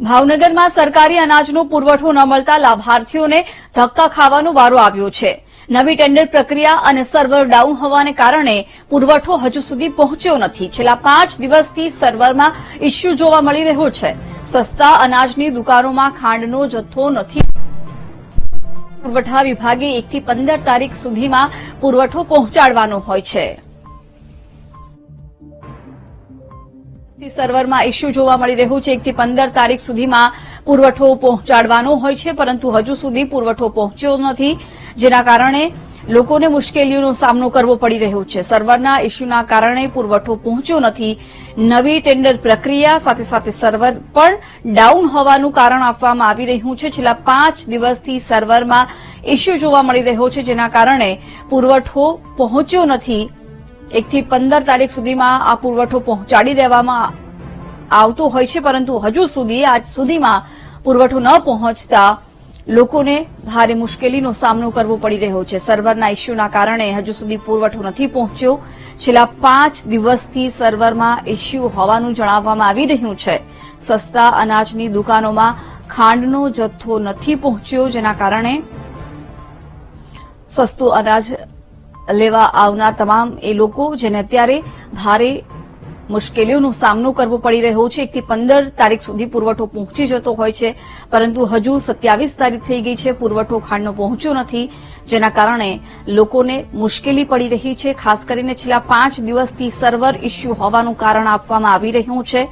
ભાવનગરમાં સરકારી અનાજનો પુરવઠો ન મળતા લાભાર્થીઓને ધક્કા ખાવાનો વારો આવ્યો છે. નવી ટેન્ડર પ્રક્રિયા અને સર્વર ડાઉન હોવાને કારણે પુરવઠો હજુ સુધી પહોંચ્યો નથી. છેલ્લા પાંચ દિવસથી સર્વરમાં ઇસ્યુ જોવા મળી રહ્યો છે. સસ્તા અનાજની દુકાનોમાં ખાંડનો જથ્થો નથી. પુરવઠા વિભાગે એકથી પંદર તારીખ સુધીમાં પુરવઠો પહોંચાડવાનો હોય છે. સર્વરમાં ઇસ્યુ જોવા મળી રહ્યું છે. એકથી પંદર તારીખ સુધીમાં પુરવઠો પહોંચાડવાનો હોય છે, પરંતુ હજુ સુધી પુરવઠો પહોંચ્યો નથી, જેના કારણે લોકોને મુશ્કેલીઓનો સામનો કરવો પડી રહ્યો છે. સર્વરના ઇસ્યુના કારણે પુરવઠો પહોંચ્યો નથી. નવી ટેન્ડર પ્રક્રિયા, સાથે સાથે સર્વર પણ ડાઉન હોવાનું કારણ આપવામાં આવી રહ્યું છે. છેલ્લા પાંચ દિવસથી સર્વરમાં ઇસ્યુ જોવા મળી રહ્યો છે, જેના કારણે પુરવઠો પહોંચ્યો નથી. એકથી પંદર તારીખ સુધીમાં આ પુરવઠો પહોંચાડી દેવામાં આવતો હોય છે, પરંતુ હજુ સુધી આજ સુધીમાં પુરવઠો ન પહોંચતા લોકોને ભારે મુશ્કેલીનો સામનો કરવો પડી રહ્યો છે. સર્વરના ઇસ્યુના કારણે હજુ સુધી પુરવઠો નથી પહોંચ્યો. છેલ્લા પાંચ દિવસથી સર્વરમાં ઇસ્યુ હોવાનું જણાવવામાં આવી રહ્યું છે. સસ્તા અનાજની દુકાનોમાં ખાંડનો જથ્થો નથી પહોંચ્યો, જેના કારણે સસ્તું અનાજ લેવા આવનાર તમામ એ લોકો જેને અત્યારે ભારે મુશ્કેલીઓનો સામનો કરવો પડી રહ્યો છે. એકથી પંદર તારીખ સુધી પુરવઠો પહોંચી જતો હોય છે. પરંતુ હજુ સત્યાવીસ તારીખ થઈ ગઈ છે. પુરવઠો ખાંડનો પહોંચ્યો નથી, જેના કારણે લોકોને મુશ્કેલી પડી રહી છે. ખાસ કરીને છેલ્લા પાંચ દિવસથી સર્વર ઇસ્યુ હોવાનું કારણ આપવામાં આવી રહ્યું છે.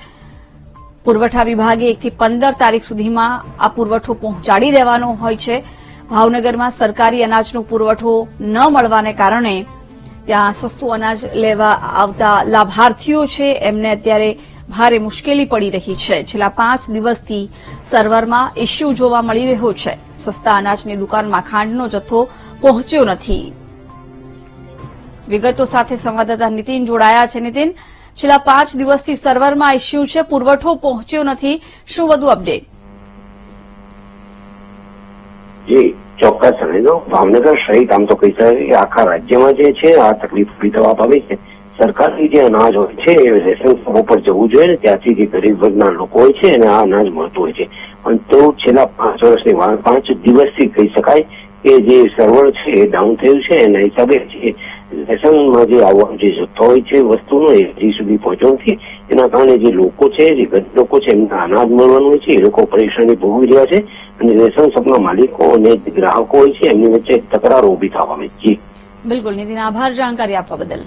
પુરવઠા વિભાગે એકથી પંદર તારીખ સુધીમાં આ પુરવઠો પહોંચાડી દેવાનો હોય છે. ભાવનગરમાં સરકારી અનાજનો પુરવઠો ન મળવાને કારણે ત્યાં સસ્તું અનાજ લેવા આવતા લાભાર્થીઓ છે. એમને અત્યારે ભારે મુશ્કેલી પડી રહી છે. છેલ્લા પાંચ દિવસથી સર્વરમાં ઇસ્યુ જોવા મળી રહ્યો છે. સસ્તા અનાજની દુકાનમાં ખાંડનો જથ્થો પહોંચ્યો નથી. વિગતો સાથે સંવાદદાતા નીતિન જોડાયા છે. નીતિન, છેલ્લા પાંચ દિવસથી સર્વરમાં ઇસ્યુ છે. પુરવઠો પહોંચ્યો નથી. શું વધુ અપડેટ? જી ચોક્કસ સમજો ભાવનગર સહિત આમ તો કહી શકાય કે આખા રાજ્યમાં જે છે, આ તકલીફ ઊભી થવા પામી છે. સરકારની જે અનાજ હોય છે, એ રેશન શોપો પર જવું જોઈએ ને ત્યાંથી જે ગરીબ વર્ગના લોકો હોય છે અને આ અનાજ મળતું હોય છે. પણ તો છેલ્લા પાંચ વર્ષની પાંચ દિવસથી કહી શકાય કે જે સર્વર છે, એ ડાઉન થયું છે, એના હિસાબે રેશનમાં જે આવવાનો જે જથ્થો હોય છે વસ્તુનો એ હજી સુધી પહોંચ્યો નથી. એના કારણે જે લોકો છે, જે ગરીબ લોકો છે, એમને અનાજ મળવાનું હોય છે, એ લોકો પરેશાની ભોગવી રહ્યા છે અને રેશન શોપના માલિકો અને ગ્રાહકો હોય છે એમની વચ્ચે તકરારો ઊભી થવા પામી બિલકુલ નીતિન આભાર, જાણકારી આપવા બદલ.